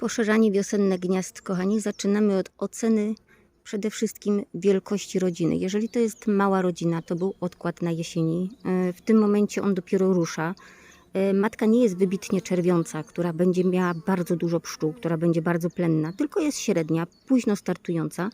Poszerzanie wiosenne gniazd, kochani, zaczynamy od oceny przede wszystkim wielkości rodziny. Jeżeli to jest mała rodzina, to był odkład na jesieni. E, W tym momencie on dopiero rusza. E, Matka nie jest wybitnie czerwiąca, która będzie miała bardzo dużo pszczół, która będzie bardzo plenna, tylko jest średnia, późno startująca.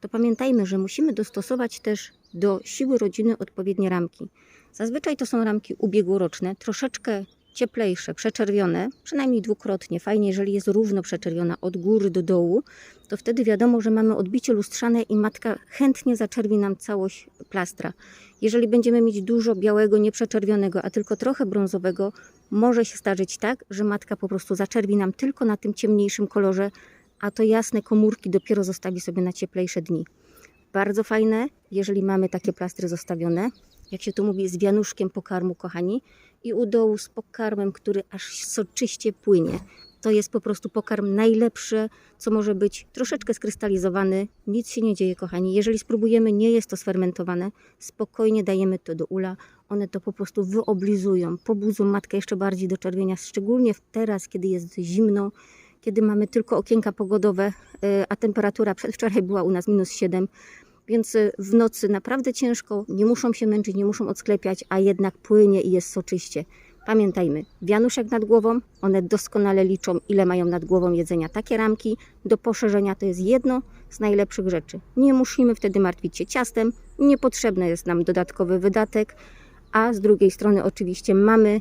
To pamiętajmy, że musimy dostosować też do siły rodziny odpowiednie ramki. Zazwyczaj to są ramki ubiegłoroczne, troszeczkę cieplejsze, przeczerwione, przynajmniej dwukrotnie. Fajnie, jeżeli jest równo przeczerwiona od góry do dołu, to wtedy wiadomo, że mamy odbicie lustrzane i matka chętnie zaczerwi nam całość plastra. Jeżeli będziemy mieć dużo białego, nieprzeczerwionego, a tylko trochę brązowego, może się zdarzyć tak, że matka po prostu zaczerwi nam tylko na tym ciemniejszym kolorze, a to jasne komórki dopiero zostawi sobie na cieplejsze dni. Bardzo fajne, jeżeli mamy takie plastry zostawione, jak się tu mówi, z wianuszkiem pokarmu, kochani, i u dołu z pokarmem, który aż soczyście płynie. To jest po prostu pokarm najlepszy, co może być troszeczkę skrystalizowany. Nic się nie dzieje, kochani. Jeżeli spróbujemy, nie jest to sfermentowane, spokojnie dajemy to do ula. One to po prostu wyoblizują, pobudzą matkę jeszcze bardziej do czerwienia, szczególnie teraz, kiedy jest zimno, kiedy mamy tylko okienka pogodowe, y, a temperatura przedwczoraj była u nas minus 7, więc y, w nocy naprawdę ciężko, nie muszą się męczyć, nie muszą odsklepiać, a jednak płynie i jest soczyście. Pamiętajmy, wianuszek nad głową, one doskonale liczą, ile mają nad głową jedzenia. Takie ramki do poszerzenia to jest jedno z najlepszych rzeczy. Nie musimy wtedy martwić się ciastem, niepotrzebny jest nam dodatkowy wydatek, a z drugiej strony oczywiście mamy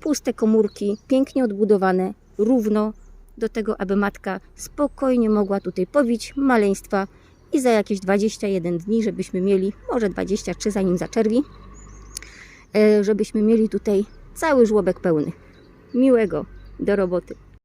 puste komórki, pięknie odbudowane, równo do tego, aby matka spokojnie mogła tutaj powić maleństwa i za jakieś 21 dni, żebyśmy mieli, może 23 zanim zaczerwi, e, żebyśmy mieli tutaj cały żłobek pełny. Miłego, do roboty.